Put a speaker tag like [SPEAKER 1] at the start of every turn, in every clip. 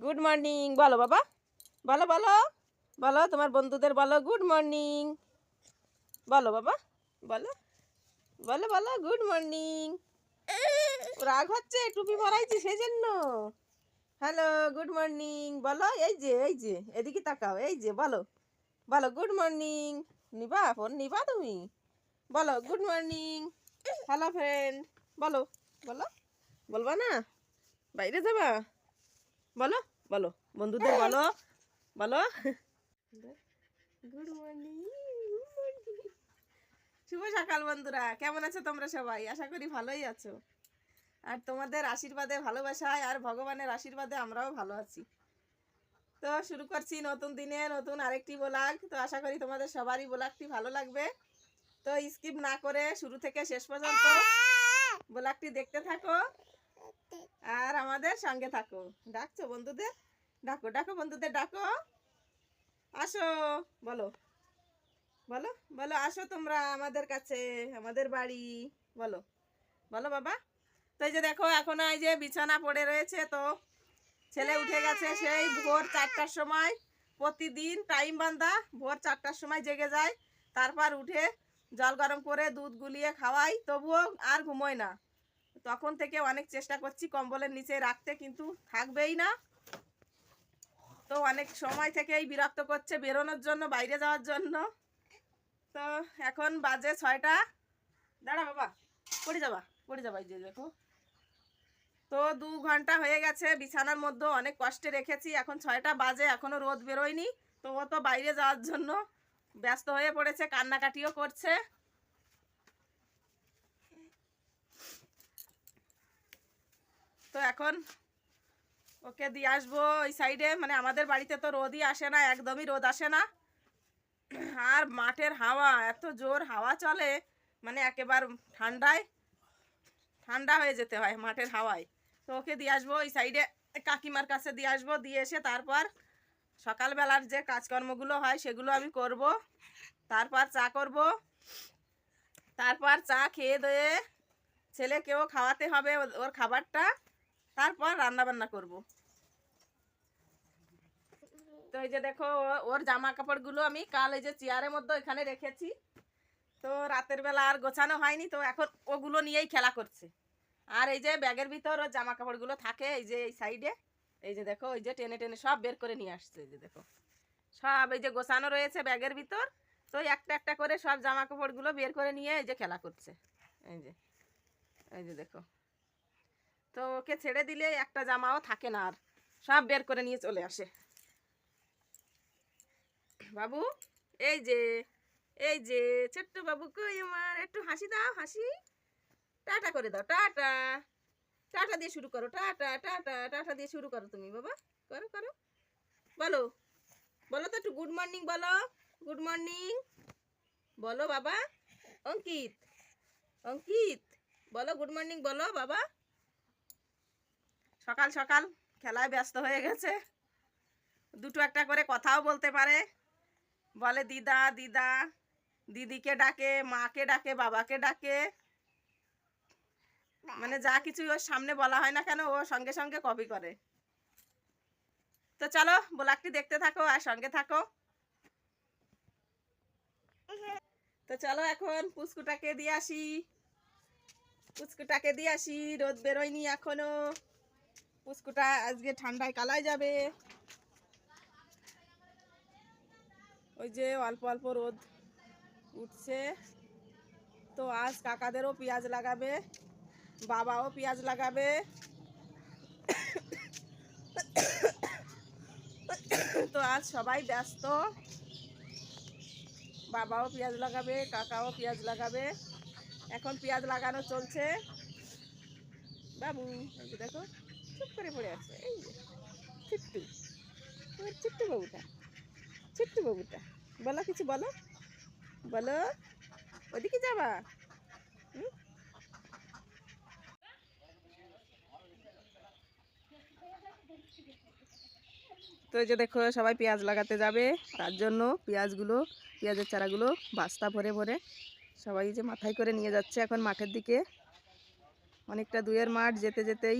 [SPEAKER 1] Good morning বলো বাবা। বলো বলো। বলো, তোমার বন্ধুদের বলো। গুড মর্নিং বলো বাবা। বলো। বলো বলো। গুড মর্নিং রাগ হচ্ছে, টুপি পরাইছি সেই জন্য হ্যালো গুড মর্নিং বলো, এই যে এই যে, এদিকে তাকাও, এই যে, বলো। বলো গুড মর্নিং নিবা, ফোন নিবা তুমি। বলো গুড মর্নিং হ্যালো ফ্রেন্ড বলো বলো। বলবা না? বাইরে যাবা? বলো বলো। বন্ধুদের বলো বলো। গুড মর্নিং শুভ সকাল বন্ধুরা, কেমন আছো তোমরা সবাই? আশা করি ভালোই আছো। আর তোমাদের আশীর্বাদে, ভালোবাসায় আর ভগবানের আশীর্বাদে আমরাও ভালো আছি। তো শুরু করছি নতুন দিনে, নতুন আরেকটি ব্লগ। তো আশা করি তোমাদের সবারই ব্লগটি ভালো লাগবে। তো স্কিপ না করে শুরু থেকে শেষ পর্যন্ত ব্লগটি দেখতে থাকো। আর আমাদের সঙ্গে থাকো। ডাকছো বন্ধুদের? ডাকো ডাকো বন্ধুদের, ডাকো। আসো, বলো। বলো বলো, আসো তোমরা আমাদের কাছে, আমাদের বাড়ি। বলো বলো বাবা। তো এই যে দেখো, এখন এই যে বিছানা পড়ে রয়েছে তো। ছেলে উঠে গেছে সেই ভোর চারটার সময়। প্রতিদিন টাইম বান্ধা ভোর চারটার সময় জেগে যায়। তারপর উঠে জল গরম করে দুধ গুলিয়ে খাওয়াই, তবুও আর ঘুমোয় না। তখন থেকে অনেক চেষ্টা করছি কম্বলের নিচে রাখতে, কিন্তু থাকবেই না। তো অনেক সময় থেকেই বিরক্ত করছে বেরোনোর জন্য, বাইরে যাওয়ার জন্য। তো এখন বাজে ছয়টা। দাঁড়া বাবা, পড়ে যাবা পড়ে যাবা এই যে দেখো। তো দু ঘণ্টা হয়ে গেছে, বিছানার মধ্যে অনেক কষ্টে রেখেছি। এখন ছয়টা বাজে, এখনও রোদ বেরোয়নি। তো ও তো বাইরে যাওয়ার জন্য ব্যস্ত হয়ে পড়েছে, কান্নাকাটিও করছে। তো এখন ওকে দিয়ে আসব ওই সাইডে। মানে আমাদের বাড়িতে তো রোদই আসে না, একদমই রোদ আসে না। আর মাঠের হাওয়া, এত জোর হাওয়া চলে মানে একেবার ঠান্ডায়, ঠান্ডা হয়ে যেতে হয় মাঠের হাওয়ায়। তো ওকে দিয়ে আসব ওই সাইডে, কাকিমার কাছে দিয়ে আসব, দিয়ে এসে তারপর সকালবেলার যে কাজকর্মগুলো হয় সেগুলো আমি করব। তারপর চা করব। তারপর চা খেয়ে দিয়ে ছেলেকেও খাওয়াতে হবে ওর- ওর খাবারটা। তারপর রান্না বান্না করব। তো এই যে দেখো, ওর জামা কাপড়গুলো আমি কাল এই যে চেয়ারের মধ্যে এখানে রেখেছি। তো রাতের বেলা আর গোছানো হয়নি, তো এখন ওগুলো নিয়েই খেলা করছে। আর এই যে ব্যাগের ভিতর ওর জামা কাপড়গুলো থাকে এই যে এই সাইডে। এই যে দেখো এই যে টেনে টেনে সব বের করে নিয়ে আসছে, এই যে দেখো। সব এই যে গোছানো রয়েছে ব্যাগের ভিতর, তো একটা একটা করে সব জামা কাপড়গুলো বের করে নিয়ে এই যে খেলা করছে। এই যে এই যে দেখো। তো ওকে ছেড়ে দিলে একটা জামাও থাকে না আর। সব বের করে নিয়ে চলে আসে। বাবু, এই যে এই যে, ছোট্ট বাবু কই আমার? একটু হাসি দাও, হাসি। টাটা করে দাও, টাটা। টাটা দিয়ে শুরু করো, টাটা টাটা টাটা দিয়ে শুরু করো তুমি বাবা। করো করো। বলো বলো তো একটু গুড মর্নিং বলো। গুড মর্নিং বলো বাবা। অঙ্কিত অঙ্কিত, বলো গুড মর্নিং বলো বাবা। সকাল সকাল খেলায় ব্যস্ত হয়ে গেছে। দুটো একটা করে কথাও বলতে পারে। বলে, দিদা দিদা, দিদিকে ডাকে, মাকে ডাকে, বাবাকে ডাকে। মানে যা কিছু ওর সামনে বলা হয় না কেন, ও সঙ্গে সঙ্গে কপি করে। তো চলো ব্লগটি দেখতে থাকো আর সঙ্গে থাকো। তো চলো এখন পুচকুটাকে দিয়ে আসি। পুচকুটাকে দিয়ে আসি, রোদ বেরোয়নি এখনও। পুচকুটা আজকে ঠান্ডায় কালায় যাবে। ওই যে অল্প অল্প রোদ উঠছে। তো আজ কাকাদেরও পেঁয়াজ লাগাবে, বাবাও পেঁয়াজ লাগাবে। তো আজ সবাই ব্যস্ত। বাবাও পেঁয়াজ লাগাবে, কাকাও পেঁয়াজ লাগাবে। এখন পেঁয়াজ লাগানো চলছে। বাবু, দেখো। চুপ করে পড়ে আছে, এই ছিট্টু ওর ছিট্টু বাবুটা ছিট্টু বাবুটা বলো কিছু বলো বলো, ওদিকে যাবা? তো এই যে দেখো, সবাই পেঁয়াজ লাগাতে যাবে, তার জন্য পেঁয়াজগুলো, পেঁয়াজের চারাগুলো বাস্তা ভরে ভরে সবাই যে মাথায় করে নিয়ে যাচ্ছে এখন মাঠের দিকে অনেকটা দুয়ের মাঠ যেতে যেতেই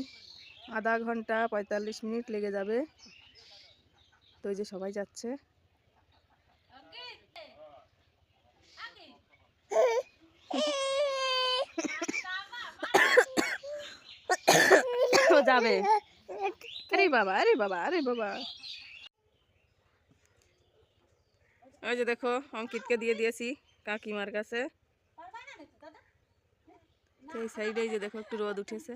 [SPEAKER 2] আধা ঘণ্টা পঁয়তাল্লিশ মিনিট লেগে যাবে। তো যে সবাই যাচ্ছে। যাবে। আরে বাবা আরে বাবা আরে বাবা। ওই যে দেখো, অঙ্কিতকে দিয়ে দিয়েছি কাকিমার কাছে। এই সাইডে যে দেখো, একটু রোদ উঠেছে।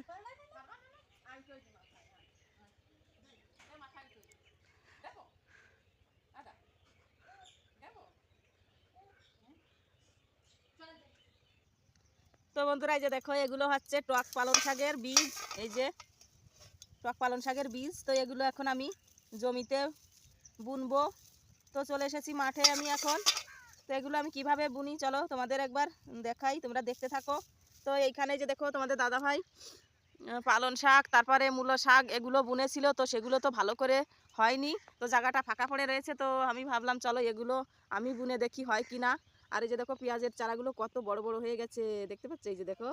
[SPEAKER 2] তো বন্ধুরা, এই যে দেখো, এগুলো হচ্ছে টক পালং শাকের বীজ। এই যে টক পালং শাকের বীজ, তো এগুলো এখন আমি জমিতে বুনবো। তো চলে এসেছি মাঠে আমি এখন। তো এগুলো আমি কীভাবে বুনি, চলো তোমাদের একবার দেখাই, তোমরা দেখতে থাকো। তো এইখানে যে দেখো, তোমাদের দাদা ভাই পালন শাক, তারপরে মূলো শাক, এগুলো বুনেছিল, তো সেগুলো তো ভালো করে হয়নি। তো জায়গাটা ফাঁকা পড়ে রয়েছে, তো আমি ভাবলাম, চলো এগুলো আমি বুনে দেখি হয় কি না আর এই যে দেখো পেঁয়াজের চারাগুলো কত বড় বড় হয়ে গেছে, দেখতে পাচ্ছ? এই যে দেখো,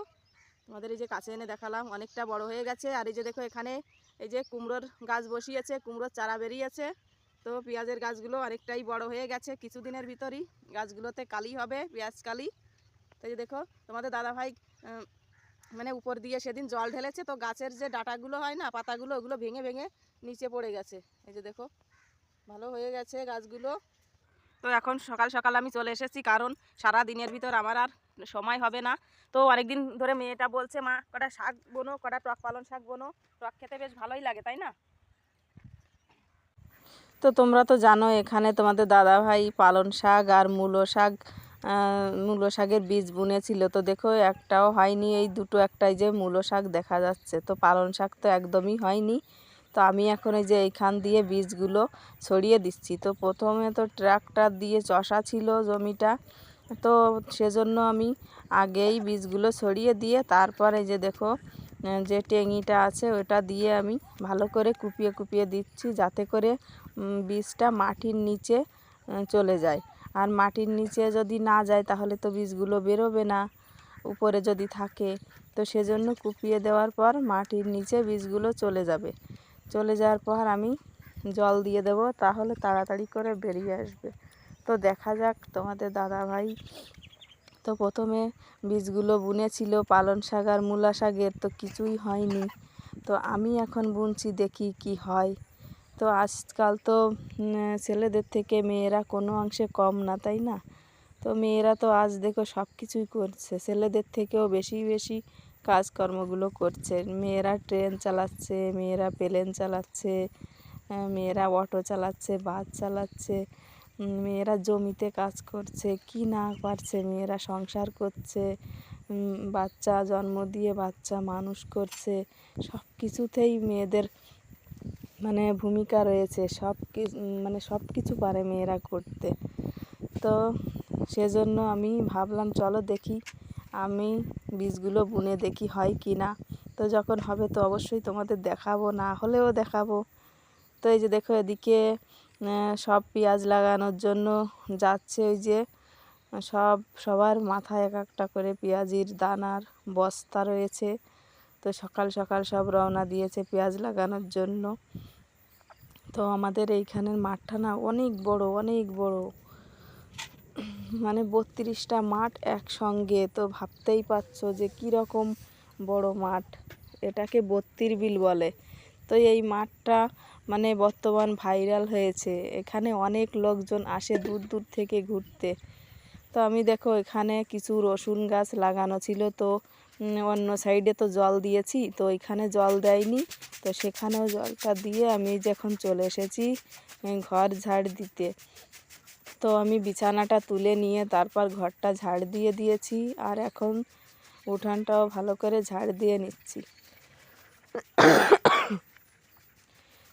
[SPEAKER 2] তোমাদের এই যে কাছে এনে দেখালাম, অনেকটা বড় হয়ে গেছে। আর এই যে দেখো এখানে এই যে কুমড়োর গাছ বসিয়েছে, কুমড়োর চারা বেরিয়েছে। তো পেঁয়াজের গাছগুলো অনেকটাই বড় হয়ে গেছে কিছুদিনের ভিতরই। গাছগুলোতে কালি হবে, পেঁয়াজ কালি। তো এই যে দেখো, তোমাদের দাদাভাই মানে উপর দিয়ে সেদিন জল ঢেলেছে, তো গাছের যে ডাটাগুলো হয় না, পাতাগুলো, ওগুলো ভেঙে ভেঙে নিচে পড়ে গেছে। এই যে দেখো, ভালো হয়ে গেছে গাছগুলো। তো এখন সকাল সকাল আমি চলে এসেছি, কারণ সারা দিনের ভিতর আমার আর সময় হবে না। তো অনেকদিন ধরে মেয়েটা বলছে, মা, কটা শাক বোনো, কটা টক পালন শাক বোনো, টক খেতে বেশ ভালোই লাগে, তাই না? তো তোমরা তো জানো, এখানে তোমাদের দাদা ভাই পালন শাক আর মূলো শাক মূলো শাকের বীজ বুনেছিল। তো দেখো, একটাও হয়নি, এই দুটো একটাই যে মূলো শাক দেখা যাচ্ছে। তো পালন শাক তো একদমই হয়নি। তো আমি এখন এই যে এইখান দিয়ে বীজগুলো ছড়িয়ে দিচ্ছি। তো প্রথমে তো ট্রাক্টর দিয়ে চষা ছিল জমিটা। তো সেজন্য আমি আগেই বীজগুলো ছড়িয়ে দিয়ে তারপরে যে দেখো যে টেঙিটা আছে ওটা দিয়ে আমি ভালো করে কুপিয়ে কুপিয়ে দিচ্ছি যাতে করে বীজটা মাটির নিচে চলে যায়। আর মাটির নিচে যদি না যায় তাহলে তো বীজগুলো বেরোবে না, উপরে যদি থাকে। তো সেজন্য কুপিয়ে দেওয়ার পর মাটির নিচে বীজগুলো চলে যাবে। চলে যাওয়ার পর আমি জল দিয়ে দেবো, তাহলে তাড়াতাড়ি করে বেরিয়ে আসবে। তো দেখা যাক তোমাদের দাদা ভাই তো প্রথমে বীজগুলো বুনেছিল, পালন শাক আর মূলা শাকের তো কিছুই হয়নি। তো আমি এখন বুনছি, দেখি কি হয়। তো আজকাল তো ছেলেদের থেকে মেয়েরা কোনো অংশে কম না, তাই না? তো মেয়েরা তো আজ দেখো সব কিছুই করছে, ছেলেদের থেকেও বেশি বেশি কাজকর্মগুলো করছে। মেয়েরা ট্রেন চালাচ্ছে, মেয়েরা প্লেন চালাচ্ছে মেয়েরা অটো চালাচ্ছে, বাস চালাচ্ছে মেয়েরা জমিতে কাজ করছে, কি না পারছে, মেয়েরা সংসার করছে বাচ্চা জন্ম দিয়ে বাচ্চা মানুষ করছে সব কিছুতেই মেয়েদের মানে ভূমিকা রয়েছে সব মানে সব কিছু পারে মেয়েরা করতে। তো সেজন্য আমি ভাবলাম, চলো দেখি আমি বীজগুলো বুনে দেখি হয় কি না। তো যখন হবে তো অবশ্যই তোমাদের দেখাবো, না হলেও দেখাবো। তো এই যে দেখো এদিকে সব পেঁয়াজ লাগানোর জন্য যাচ্ছে ওই যে, সব সবার মাথায় এক একটা করে পেঁয়াজির দানার বস্তা রয়েছে। তো সকাল সকাল সব রওনা দিয়েছে পেঁয়াজ লাগানোর জন্য। তো আমাদের এইখানের মাঠটা না অনেক বড় অনেক বড়। মানে বত্রিশটা মাঠ একসঙ্গে, তো ভাবতেই পারছ যে কীরকম বড় মাঠ। এটাকে বত্রির বিল বলে। তো এই মাঠটা মানে বর্তমান ভাইরাল হয়েছে। এখানে অনেক লোকজন আসে দূর দূর থেকে ঘুরতে। তো আমি দেখো, এখানে কিছু রসুন গাছ লাগানো ছিল, তো অন্য সাইডে তো জল দিয়েছি, তো এখানে জল দেয়নি। তো সেখানেও জলটা দিয়ে আমি যখন চলে এসেছি, ঘর ঝাড় দিতে। তো আমি বিছানাটা তুলে নিয়ে তারপর ঘরটা ঝাড় দিয়ে দিয়েছি আর এখন উঠানটাও ভালো করে ঝাড় দিয়ে নিচ্ছি।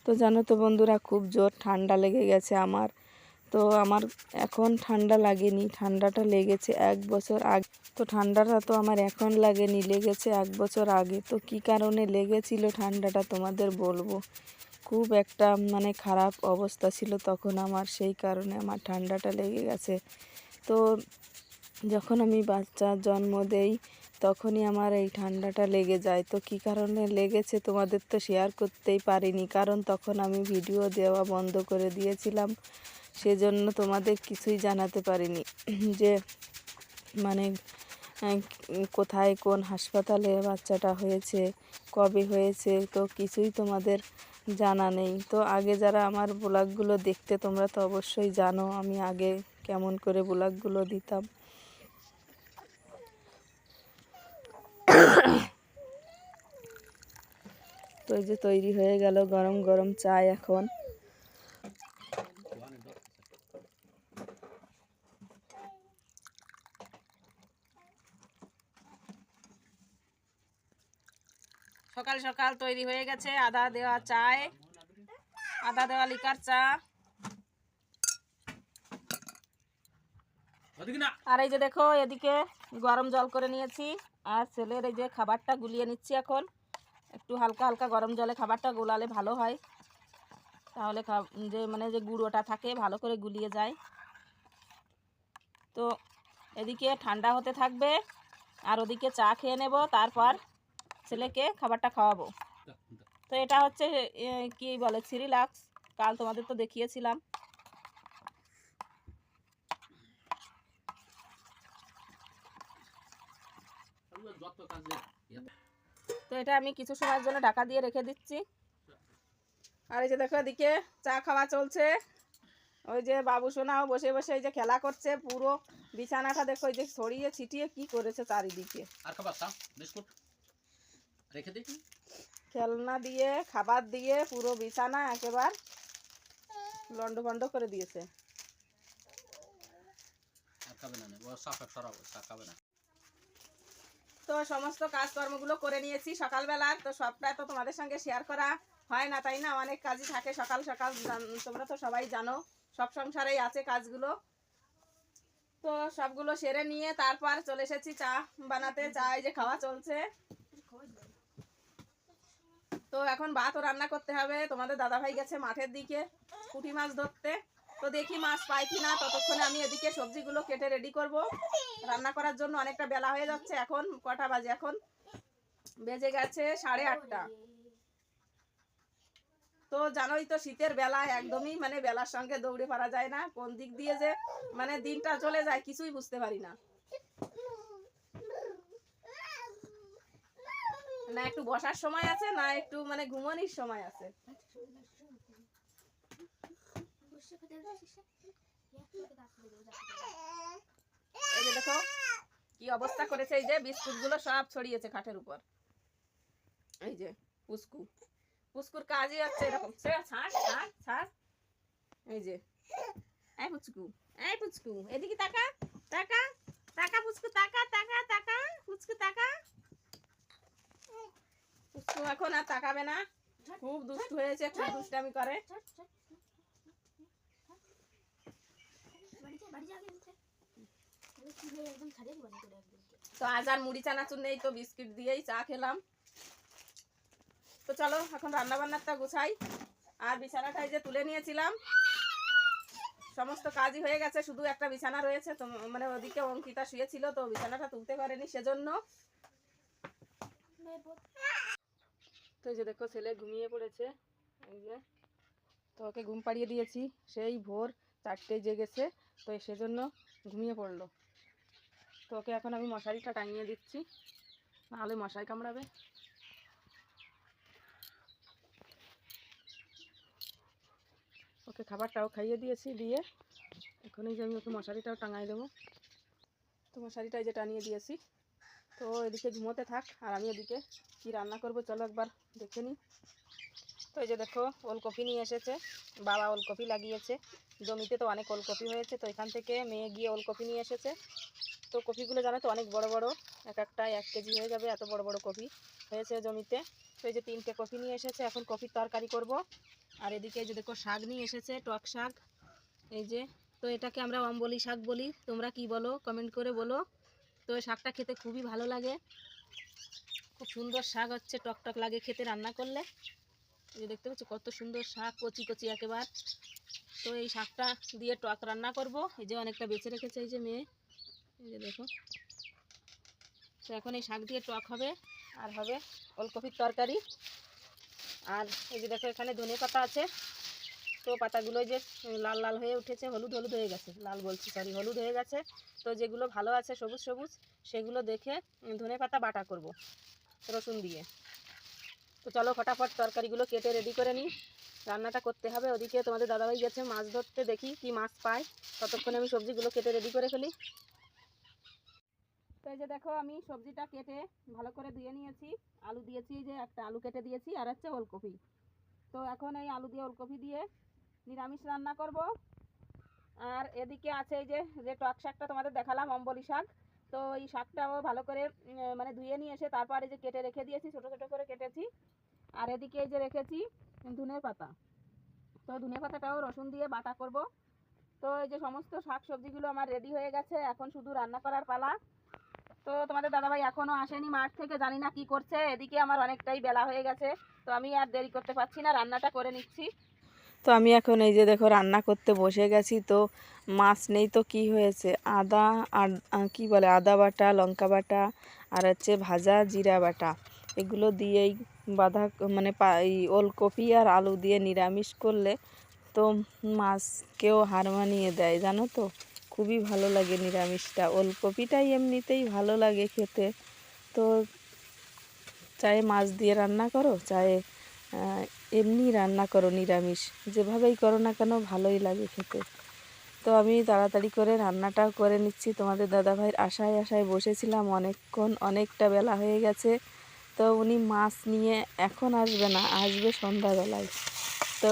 [SPEAKER 2] তো জানো তো বন্ধুরা, খুব জোর ঠান্ডা লেগে গেছে আমার। তো আমার এখন ঠান্ডা লাগেনি, ঠান্ডাটা লেগেছে এক বছর আগে, তো ঠান্ডাটা তো আমার এখন লাগেনি, লেগেছে এক বছর আগে। তো কি কারণে লেগেছিল ঠান্ডাটা তোমাদের বলব? খুব একটা মানে খারাপ অবস্থা ছিল তখন আমার, সেই কারণে আমার ঠান্ডাটা লেগে গেছে। তো যখন আমি বাচ্চার জন্ম দেই,
[SPEAKER 1] তখনই আমার এই ঠান্ডাটা লেগে যায়। তো কী কারণে লেগেছে তোমাদের তো শেয়ার করতেই পারিনি। কারণ তখন আমি ভিডিও দেওয়া বন্ধ করে দিয়েছিলাম, সেজন্য তোমাদের কিছুই জানাতে পারিনি। যে মানে কোথায় কোন হাসপাতালে বাচ্চাটা হয়েছে, কবে হয়েছে, তো কিছুই তোমাদের জানা নেই। তো আগে যারা আমার ব্লগগুলো দেখতে তোমরা তো অবশ্যই জানো আমি আগে কেমন করে ব্লগগুলো দিতাম। তো এই যে তৈরি হয়ে গেল গরম গরম চা এখন। সকাল তৈরি হয়ে গেছে। আদা দেওয়া চায়। আদা দেওয়া লিকার চা। আর এই যে দেখো এদিকে গরম জল করে নিয়েছি। আর ছেলের এই যে খাবারটা গুলিয়ে নিচ্ছি এখন। একটু হালকা হালকা গরম জলে খাবারটা গোলালে ভালো হয়। তাহলে যে মানে যে গুঁড়োটা থাকে ভালো করে গুলিয়ে যায়। তো এদিকে ঠান্ডা হতে থাকবে। আর ওদিকে চা খেয়ে নেব। তারপর ছেলেকে খাবারটা খাওয়াবো। তো এটা হচ্ছে কি বলে, সিরিলাক্স। কাল তোমাদের তো দেখিয়েছিলাম। তো এটা আমি কিছু সময়ের জন্য ঢাকা দিয়ে রেখে দিচ্ছি। আর এই যে দেখো এদিকে চা খাওয়া চলছে। ওই যে বাবু সোনাও বসে বসে এই যে খেলা করছে, পুরো বিছানাটা দেখো ওই যে ছড়িয়ে ছিটিয়ে কি করেছে চারিদিকে।
[SPEAKER 3] আর খাবার বিস্কুট? রেখে দিই
[SPEAKER 1] খেলনা দিয়ে খাবার দিয়ে পুরো বিছানা একেবার লন্ড ভন্ড করে দিয়েছে। তো সমস্ত কাজকর্মগুলো করে নিয়েছি সকালবেলা তো সবটা তো তোমাদের সঙ্গে শেয়ার করা হয় না তাই না? অনেক কাজই থাকে সকাল সকাল তোমরা তো সবাই জানো সব সংসারেই আছে কাজগুলো। তো সবগুলো সেরে নিয়ে তারপর চলে এসেছি চা বানাতে চা এই যে খাওয়া চলছে। তো এখন ভাতও রান্না করতে হবে। তোমাদের দাদাভাই গেছে মাঠের দিকে পুঁটি মাছ ধরতে। তো দেখি মাছ পাই কি না ততক্ষণে আমি এদিকে সবজিগুলো কেটে রেডি করব। রান্না করার জন্য অনেকটা বেলা হয়ে যাচ্ছে এখন, কটা বাজে এখন? বেজে গেছে সাড়ে আটটা। তো জানোই তো শীতের বেলা, একদমই মানে বেলার সঙ্গে দৌড়ে পারা যায় না। কোন দিক দিয়ে যে মানে দিনটা চলে যায়, কিছুই বুঝতে পারি না। না একটু বসার সময় আছে, না একটু মানে ঘুমানির সময় আছে। দেখো, কি অবস্থা করেছে, এই যে বিস্কুটগুলো সব ছড়িয়েছে খাটের উপর। এই যে পুস্কু পুস্কুর কাজই হচ্ছে এরকম। এই যে। এই পুচকু এই পুচকু এদিকে তাকা তাকা তাকা পুচকু তাকা তাকা তাকা পুচকু তাকা। এখন আর তাকাবে না। খুব দুষ্ট হয়েছে, খুব দুষ্টামি করে। তো আজ আর মুড়ি চানাচুর নেই, তো বিস্কিট দিয়েই চা খেলাম। তো চলো, এখন রান্না বান্নারটা গুছাই। আর বিছানাটাই যে তুলে নিয়েছিলাম। সমস্ত কাজই হয়ে গেছে, শুধু একটা বিছানা রয়েছে। তো মানে ওদিকে অঙ্কিতা শুয়েছিল, তো বিছানাটা তুলতে পারেনি সেজন্য। তো এই যে দেখো, ছেলে ঘুমিয়ে পড়েছে। এই যে, তো ওকে ঘুম পাড়িয়ে দিয়েছি। সেই ভোর চারটে জেগেছে, তো সেজন্য ঘুমিয়ে পড়ল। তো ওকে এখন আমি মশারিটা টাঙিয়ে দিচ্ছি। নাহলে মশাই কামড়াবে। ওকে খাবারটাও খাইয়ে দিয়েছি, দিয়ে এখন এই যে আমি ওকে মশারিটাও টাঙাই দেবো। তো মশারিটা এই যে টানিয়ে দিয়েছি। তো এদিকে ঘুমোতে থাক, আর আমি এদিকে কি রান্না করব চলো একবার দেখে নিই তো এই যে দেখো, ওলকপি নিয়ে এসেছে। বাবা ওলকপি লাগিয়েছে। জমিতে তো অনেক ওলকপি হয়েছে, তো এখান থেকে মেয়ে গিয়ে ওলকপি নিয়ে এসেছে। তো কপিগুলো জানো তো অনেক বড় বড়, এক একটা এক কেজি হয়ে যাবে, এত বড় বড় কপি হয়েছে জমিতে। তো এই যে তিনটে কপি নিয়ে এসেছে, এখন কপির তরকারি করব। আর এদিকে এই যে দেখো, শাক নিয়ে এসেছে, টক শাক। এই যে, তো এটাকে আমরা অম্বলি শাক বলি, তোমরা কি বলো কমেন্ট করে বলো। তো শাকটা খেতে খুবই ভালো লাগে। খুব সুন্দর শাক হচ্ছে, টক টক লাগে খেতে রান্না করলে। এই যে দেখতে পাচ্ছ কত সুন্দর শাক, কচি কচি একেবার। তো এই শাকটা দিয়ে টক রান্না করব। এই যে অনেকটা বেঁচে রেখেছে এই যে মেয়ে। এই যে দেখো। তো এখন এই শাক দিয়ে টক হবে, আর হবে ওলকপির তরকারি। আর এই যে দেখো এখানে ধনে পাতা আছে। তো পাতাগুলো যে লাল লাল হয়ে উঠেছে, হলুদ হলুদ হয়ে গেছে। লাল বলছি সরি হলুদ হয়ে গেছে। তো যেগুলো ভালো আছে, সবুজ সবুজ, সেগুলো দেখে ধনে পাতা বাটা করব, রসুন দিয়ে। তো চলো ফটাফট তরকারিগুলো কেটে রেডি করে নিই। রান্নাটা করতে হবে, ওদিকে তোমাদের দাদাভাই গেছে, মাছ ধরতে, দেখি কি মাছ পায়। ততক্ষণে আমি সবজিগুলো কেটে রেডি করে ফেলি। তো এই যে দেখো, আমি সবজিটা কেটে ভালো করে ধুয়ে নিয়েছি। আলু দিয়েছি যে একটা আলু কেটে দিয়েছি, আর হচ্ছে ওলকপি। তো এখন এই আলু দিয়ে ওলকপি দিয়ে নিরামিষ রান্না করব। আর এদিকে আছে এই যে যে টক শাকটা তোমাদের দেখালাম, অম্বলি শাক। তো এই শাকটাও ভালো করে মানে ধুয়ে নিয়ে এসে তারপর যে কেটে রেখে দিয়েছি, ছোটো ছোটো করে কেটেছি। আর এদিকে এই যে রেখেছি ধনের পাতা। তো ধনে পাতাটাও রসুন দিয়ে বাটা করব। তো এই যে সমস্ত শাক সবজিগুলো আমার রেডি হয়ে গেছে, এখন শুধু রান্না করার পালা। তো তোমাদের দাদাভাই এখনও আসেনি মাঠ থেকে, জানি না কি করছে। এদিকে আমার অনেকটাই বেলা হয়ে গেছে, তো আমি আর দেরি করতে পারছি না, রান্নাটা করে নিচ্ছি।
[SPEAKER 2] তো আমি এখন এই যে দেখো রান্না করতে বসে গেছি, তো মাছ নেই তো কি হয়েছে? আদা আর কি বলে, আদা বাটা, লঙ্কা বাটা আর হচ্ছে ভাজা জিরা বাটা। এগুলো দিয়েই বাঁধা মানে ওলকপি আর আলু দিয়ে নিরামিষ করলে তো মাছকেও হার মানিয়ে দেয়, জানো তো? খুবই ভালো লাগে নিরামিষটা। ওলকপিটাই এমনিতেই ভালো লাগে খেতে। তো চায়ে মাছ দিয়ে রান্না করো? চায়ে এমনি রান্না করো, নিরামিষ। যেভাবেই করো না কেন, ভালোই লাগে খেতে। তো আমি তাড়াতাড়ি করে রান্নাটাও করে নিচ্ছি। তোমাদের দাদাভাইয়ের আশায় আশায় বসেছিলাম। অনেকক্ষণ, অনেকটা বেলা হয়ে গেছে। তো উনি মাছ নিয়ে এখন আসবে না, আসবে সন্ধ্যাবেলায়। তো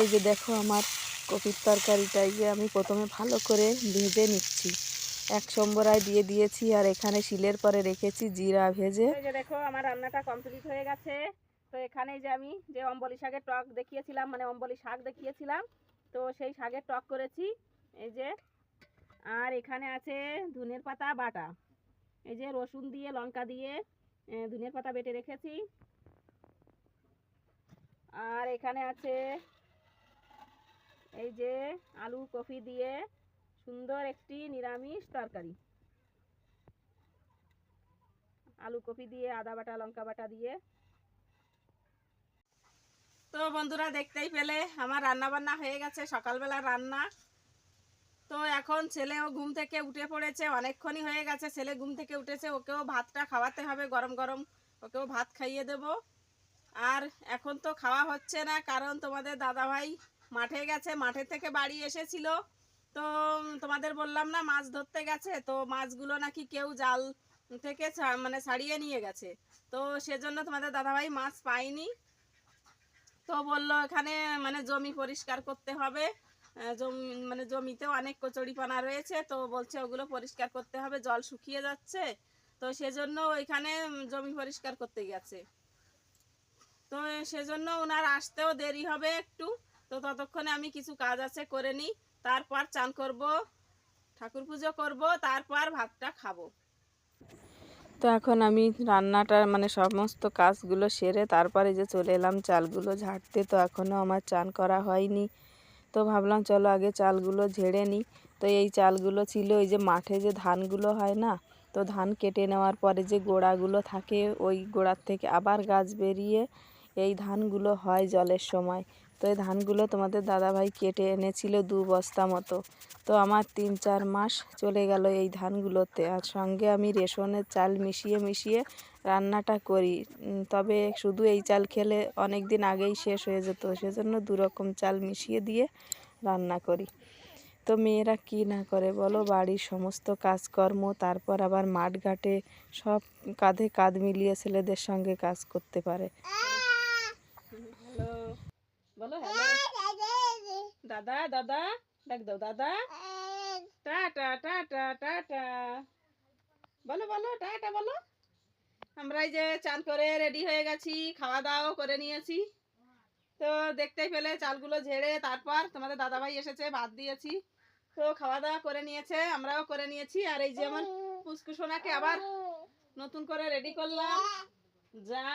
[SPEAKER 2] এই যে দেখো আমার কপির তরকারিটা যে আমি প্রথমে ভালো করে ভেজে নিচ্ছি। এক সম্বরায় দিয়ে দিয়েছি আর এখানে শিলের পরে রেখেছি জিরা ভেজে।
[SPEAKER 1] দেখো, আমার রান্নাটা কমপ্লিট হয়ে গেছে। তো এখানে যে আমি যে অম্বলি শাকের টক দেখিয়েছিলাম মানে অম্বলি শাক দেখিয়েছিলাম, তো সেই শাকের টক করেছি। এই যে, আর এখানে আছে ধনের পাতা, বাটা। এই যে রসুন দিয়ে, লঙ্কা দিয়ে ধনের পাতা বেটে রেখেছি। আর এখানে আছে এই যে আলু কফি দিয়ে সুন্দর একটি নিরামিষ তরকারি। আলু কপি দিয়ে, আদা বাটা, লঙ্কা বাটা দিয়ে তো বন্ধুরা দেখতেই পেলে, আমার রান্না বান্না হয়ে গেছে, সকালবেলা রান্না। তো এখন ছেলেও ঘুম থেকে উঠে পড়েছে, অনেকক্ষণই হয়ে গেছে, ছেলে ঘুম থেকে উঠেছে, ওকেও ভাতটা খাওয়াতে হবে গরম গরম, ওকেও ভাত খাইয়ে দেব। আর এখন তো খাওয়া হচ্ছে না, কারণ তোমাদের দাদাভাই মাঠে গেছে, মাঠে থেকে বাড়ি এসেছিল। তো তোমাদের বললাম না, মাছ ধরতে গেছে, তো মাছগুলো নাকি কেউ জাল থেকে মানে ছাড়িয়ে নিয়ে গেছে। তো সেজন্য তোমাদের দাদাভাই মাছ পায়নি। তো বলল, এখানে মানে জমি পরিষ্কার করতে হবে। জমি মানে জমিতে অনেক কচুরিপানা রয়েছে, তো বলছে ওগুলো পরিষ্কার করতে হবে, জল শুকিয়ে যাচ্ছে। তো সেজন্য ওইখানে জমি পরিষ্কার করতে গেছে। তো সেজন্য ওনার আসতেও দেরি হবে একটু। তো ততক্ষণে আমি কিছু কাজ আছে, করে নিই। তারপর চান করব, ঠাকুর পুজো করব, তারপর ভাতটা খাব।
[SPEAKER 2] তো এখন আমি রান্নাটা মানে সমস্ত কাজগুলো সেরে তারপরে যে চলে এলাম চালগুলো ঝাড়তে, তো এখনও আমার চান করা হয়নি। তো ভাবলাম চলো আগে চালগুলো ঝেড়ে নিই। তো এই চালগুলো ছিল ওই যে মাঠে যে ধানগুলো হয় না, তো ধান কেটে নেওয়ার পরে যে গোড়াগুলো থাকে ওই গোড়ার থেকে আবার গাছ বেরিয়ে এই ধানগুলো হয় জলের সময়। তো এই ধানগুলো তোমাদের দাদাভাই কেটে এনেছিল দু বস্তা মতো। তো আমার তিন চার মাস চলে গেল এই ধানগুলোতে। আর সঙ্গে আমি রেশনের চাল মিশিয়ে মিশিয়ে রান্নাটা করি। তবে শুধু এই চাল খেলে অনেক দিন আগেই শেষ হয়ে যেত। সেজন্য দু রকম চাল মিশিয়ে দিয়ে রান্না করি। তো মেয়েরা কি না করে বলো? বাড়ির সমস্ত কাজকর্ম, তারপর আবার মাঠ ঘাটে সব কাঁধে কাঁধ মিলিয়ে ছেলেদের সঙ্গে কাজ করতে পারে।
[SPEAKER 1] বলো হ্যালো। দাদা দাদা। ডাক দাও দাদা। টাটা টাটা টাটা বলো বলো টাটা বলো। আমরা এই যে চান করে রেডি হয়ে গেছি খাওয়া দাওয়াও করে নিয়েছি। তো দেখতেই পেলে চালগুলো ঝেড়ে তারপর তোমাদের দাদাভাই এসেছে ভাত দিয়েছি। তো খাওয়া দাওয়া করে নিয়েছে আমরাও করে নিয়েছি। আর এই যে আমার পুষ্কুসোনাকে আবার নতুন করে রেডি করলাম। যা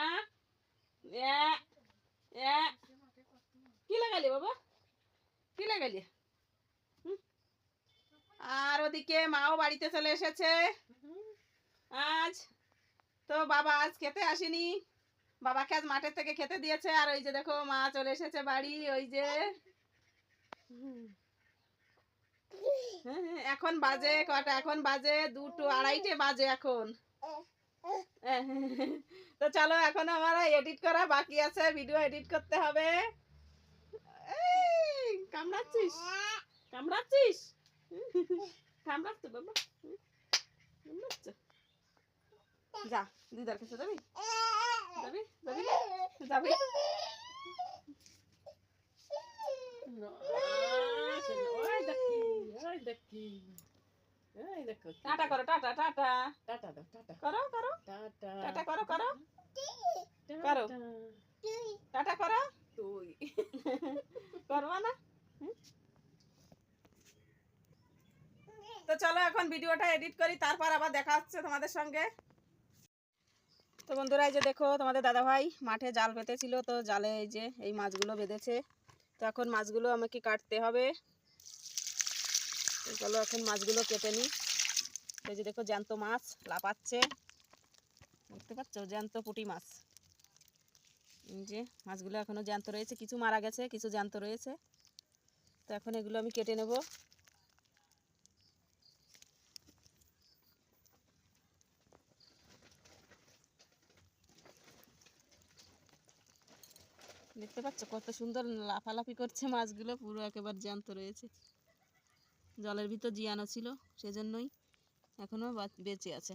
[SPEAKER 1] এ এ কি লাগালি বাবা? কি লাগালি? আর ওদিকে মাও বাড়িতে চলে এসেছে। আজ তো বাবা আজ খেতে আসেনি। বাবাকে আজ মাঠের থেকে খেতে দিয়েছে। আর ওই যে দেখো মা চলে এসেছে বাড়ি ওই যে হ্যাঁ, হ্যাঁ, এখন বাজে কটা? এখন বাজে দুটো আড়াইটে বাজে এখন। তো চলো এখন আমার এডিট করা বাকি আছে। ভিডিও এডিট করতে হবে। কামড়াচ্ছিস? কামড়াচ্ছিস? কামড়াচ্ছ বাবা। কামড়াচ্ছ। যা দিদার কাছে যাবি? যাবি? যাবি যাবি? টাটা করো টাটা টাটা।
[SPEAKER 3] টাটা দাও টাটা।
[SPEAKER 1] করো করো।
[SPEAKER 3] টাটা।
[SPEAKER 1] টাটা করো করো। করো। টাটা করো। তুই। করবা না? তো চলো এখন ভিডিওটা এডিট করি, তারপর আবার দেখা হচ্ছে তোমাদের সঙ্গে। তো বন্ধুরা, এই যে দেখো তোমাদের দাদা ভাই মাঠে জাল পেতেছিল তো জালে এই যে এই মাছগুলো বেঁধেছে। তো এখন মাছগুলো আমাকে কাটতে হবে। চলো এখন মাছগুলো কেটে নিই। এই যে দেখো জ্যান্ত মাছ লাপাচ্ছে দেখতে পাচ্ছ? জ্যান্ত পুঁটি মাছ। এই যে মাছগুলো এখনও জ্যান্ত রয়েছে, কিছু মারা গেছে, কিছু জ্যান্ত রয়েছে। তো এখন এগুলো আমি কেটে নেব দেখতে পাচ্ছ কত সুন্দর লাফালাফি করছে মাছগুলো, পুরো একেবারে জ্যান্ত রয়েছে জলের ভিতর জিয়ানো ছিল, সেজন্যই এখনও বা- বেঁচে আছে?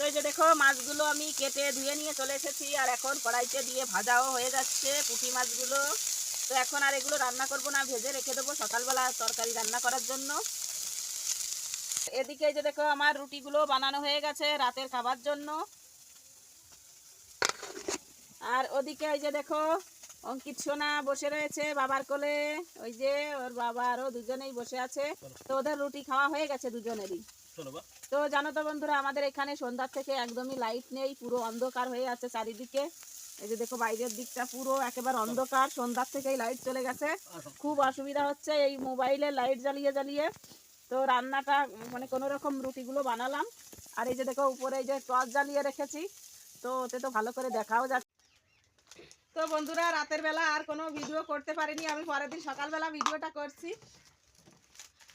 [SPEAKER 1] তো এই যে দেখো, মাছগুলো আমি কেটে ধুয়ে নিয়ে চলে এসেছি, আর এখন কড়াইতে দিয়ে ভাজাও হয়ে যাচ্ছে পুঁটি মাছগুলো। তো এখন আর এগুলো রান্না করব না, ভেজে রেখে দেবো সকালবেলা তরকারি রান্না করার জন্য। এদিকে যে দেখো, আমার রুটিগুলো বানানো হয়ে গেছে রাতের খাবার জন্য। আর ওদিকে এই যে দেখো, অঙ্কিত সোনা বসে রয়েছে বাবার কোলে। ওই যে ওর বাবা আরও দুজনেই বসে আছে। তো ওদের রুটি খাওয়া হয়ে গেছে দুজনেরই। তো জানো তো বন্ধুরা আমাদের এখানে সন্ধ্যার থেকে একদমই লাইট নেই পুরো অন্ধকার হয়ে আছে চারিদিকে। এই যে দেখো বাইরের দিকটা পুরো একেবারে অন্ধকার সন্ধ্যার থেকেই লাইট চলে গেছে। খুব অসুবিধা হচ্ছে এই মোবাইলে লাইট জ্বালিয়ে জ্বালিয়ে। তো রান্নাটা মানে কোনো রকম রুটিগুলো বানালাম। আর এই যে দেখো উপরে এই যে টর্চ জ্বালিয়ে রেখেছি। তো ওতে তো ভালো করে দেখাও যাচ্ছে। তো বন্ধুরা রাতের বেলা আর কোনো ভিডিও করতে পারিনি। আমি পরের দিন সকালবেলা ভিডিওটা করছি।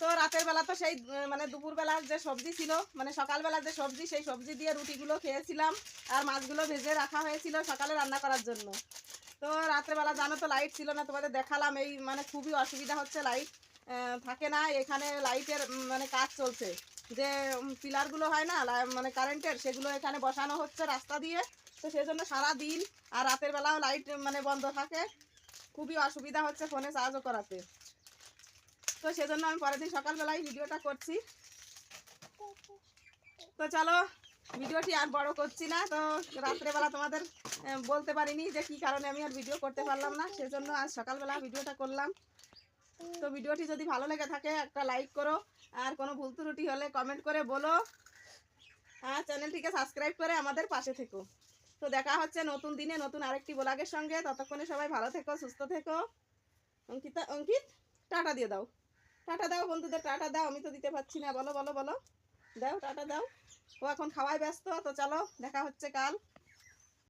[SPEAKER 1] তো রাতের বেলা তো সেই মানে দুপুরবেলার যে সবজি ছিল মানে সকালবেলার যে সবজি, সেই সবজি দিয়ে রুটিগুলো খেয়েছিলাম আর মাছগুলো ভেজে রাখা হয়েছিল সকালে রান্না করার জন্য। তো রাত্রেবেলা জানো তো লাইট ছিল না, তোমাদের দেখালাম এই মানে খুবই অসুবিধা হচ্ছে লাইট থাকে না, এখানে লাইটের মানে কাজ চলছে। যে পিলারগুলো হয় না মানে কারেন্টের সেগুলো এখানে বসানো হচ্ছে রাস্তা দিয়ে। তো সেই জন্য সারা দিন আর রাতের বেলাও লাইট মানে বন্ধ থাকে। খুবই অসুবিধা হচ্ছে ফোনে চার্জও করাতে। তো সেজন্য আমি পরের দিন সকালবেলায় ভিডিওটা করছি। তো চলো, ভিডিওটি আর বড় করছি না, তো রাত্রেবেলা তোমাদের বলতে পারিনি যে কি কারণে আমি আর ভিডিও করতে পারলাম না, সেজন্য আজ সকালবেলা ভিডিওটা করলাম। তো ভিডিওটি যদি ভালো লেগে থাকে, একটা লাইক করো, আর কোনো ভুল ত্রুটি হলে কমেন্ট করে বলো। আর চ্যানেলটিকে সাবস্ক্রাইব করে আমাদের পাশে থেকো। তো দেখা হচ্ছে নতুন দিনে নতুন আরেকটি ব্লগের সঙ্গে। ততক্ষণে সবাই ভালো থেকো, সুস্থ থেকো। অঙ্কিতা, অঙ্কিত, টাটা দিয়ে দাও। টাটা দাও বন্ধুদের, টাটা দাও, আমি তো দিতে পারছি না। বলো বলো বলো। দাও, টাটা দাও। ও এখন খাওয়ায় ব্যস্ত, তো চলো, দেখা হচ্ছে কাল।